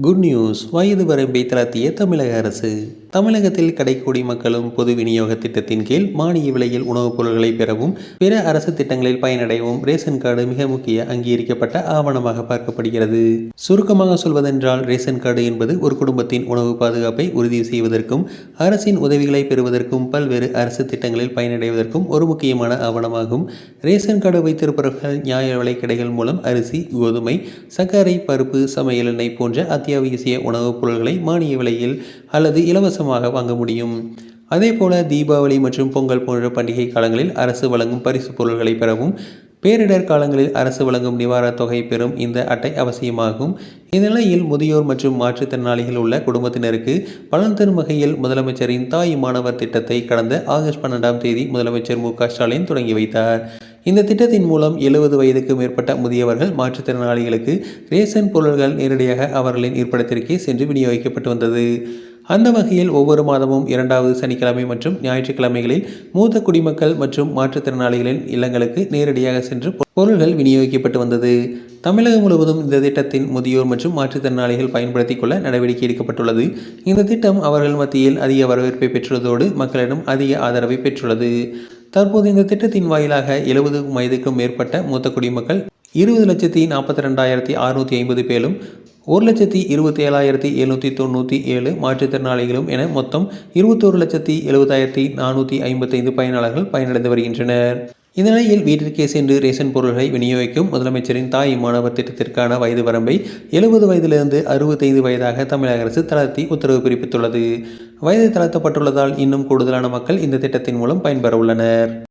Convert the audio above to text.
Good news வயது வரம்பை தளர்த்திய தமிழக அரசு. தமிழகத்தில் கடைக்கோடி மக்களும் பொது விநியோக திட்டத்தின் கீழ் மானிய விலையில் உணவுப் பொருட்களை பெறவும் பிற அரசு திட்டங்களில் பயனடையவும் ரேஷன் கார்டு மிக முக்கிய அங்கீகரிக்கப்பட்ட ஆவணமாக பார்க்கப்படுகிறது. சுருக்கமாக சொல்வதென்றால் ரேஷன் கார்டு என்பது ஒரு குடும்பத்தின் உணவு பாதுகாப்பை உறுதி செய்வதற்கும் அரசின் உதவிகளை பெறுவதற்கும் பல்வேறு அரசு திட்டங்களில் பயனடைவதற்கும் ஒரு முக்கியமான ஆவணமாகும். ரேஷன் கார்டு வைத்திருப்பவர்கள் நியாய விலை கடைகள் மூலம் அரிசி கோதுமை சர்க்கரை பருப்பு சமையல் எண்ணெய் போன்ற அத்தியாவசிய உணவுப் பொருட்களை மானிய விலையில் அல்லது இலவசமாக வாங்க முடியும். அதேபோல தீபாவளி மற்றும் பொங்கல் போன்ற பண்டிகை காலங்களில் அரசு வழங்கும் பரிசு பொருட்களை பெறவும் பேரிடர் காலங்களில் அரசு வழங்கும் நிவாரணத் தொகை பெறும் இந்த அட்டை அவசியமாகும். இந்நிலையில் முதியோர் மற்றும் மாற்றுத்திறனாளிகள் உள்ள குடும்பத்தினருக்கு பலன் தரும் வகையில் முதலமைச்சரின் தாய் மாணவர் திட்டத்தை கடந்த ஆகஸ்ட் பன்னெண்டாம் தேதி முதலமைச்சர் மு க ஸ்டாலின் தொடங்கி வைத்தார். இந்த திட்டத்தின் மூலம் எழுபது வயதுக்கு மேற்பட்ட முதியவர்கள் மாற்றுத்திறனாளிகளுக்கு ரேஷன் பொருட்கள் நேரடியாக அவர்களின் இருப்பிடத்திற்கே சென்று விநியோகிக்கப்பட்டு வந்தது. அந்த வகையில் ஒவ்வொரு மாதமும் இரண்டாவது சனிக்கிழமை மற்றும் ஞாயிற்றுக்கிழமைகளில் மூத்த குடிமக்கள் மற்றும் மாற்றுத்திறனாளிகளின் இல்லங்களுக்கு நேரடியாக சென்று பொருள்கள் விநியோகிக்கப்பட்டு வந்தது. தமிழகம் முழுவதும் இந்த திட்டத்தின் முதியோர் மற்றும் மாற்றுத்திறனாளிகள் பயன்படுத்திக் கொள்ள நடவடிக்கை எடுக்கப்பட்டுள்ளது. இந்த திட்டம் அவர்கள் மத்தியில் அதிக வரவேற்பை பெற்றுள்ளதோடு மக்களிடம் அதிக ஆதரவை பெற்றுள்ளது. தற்போது இந்த திட்டத்தின் வாயிலாக எழுபது வயதுக்கும் மேற்பட்ட மூத்த குடிமக்கள் இருபது லட்சத்தி நாற்பத்தி ரெண்டாயிரத்தி அறுநூற்றி ஐம்பது பேரும் ஒரு லட்சத்தி இருபத்தி ஏழாயிரத்தி எழுநூற்றி தொண்ணூற்றி ஏழு மாற்றுத்திறனாளிகளும் என மொத்தம் இருபத்தோரு லட்சத்தி எழுபதாயிரத்தி நானூற்றி ஐம்பத்தைந்து பயனாளர்கள் பயனடைந்து வருகின்றனர். இந்த நிலையில் வீட்டிற்கே சென்று ரேஷன் பொருட்களை விநியோகிக்கும் முதலமைச்சரின் தாய் மாணவர் திட்டத்திற்கான வயது வரம்பை எழுபது வயதிலிருந்து அறுபத்தைந்து வயதாக தமிழக அரசு தளர்த்தி உத்தரவு பிறப்பித்துள்ளது. வயது தளர்த்தப்பட்டுள்ளதால் இன்னும் கூடுதலான மக்கள் இந்த திட்டத்தின் மூலம் பயன்பெற உள்ளனர்.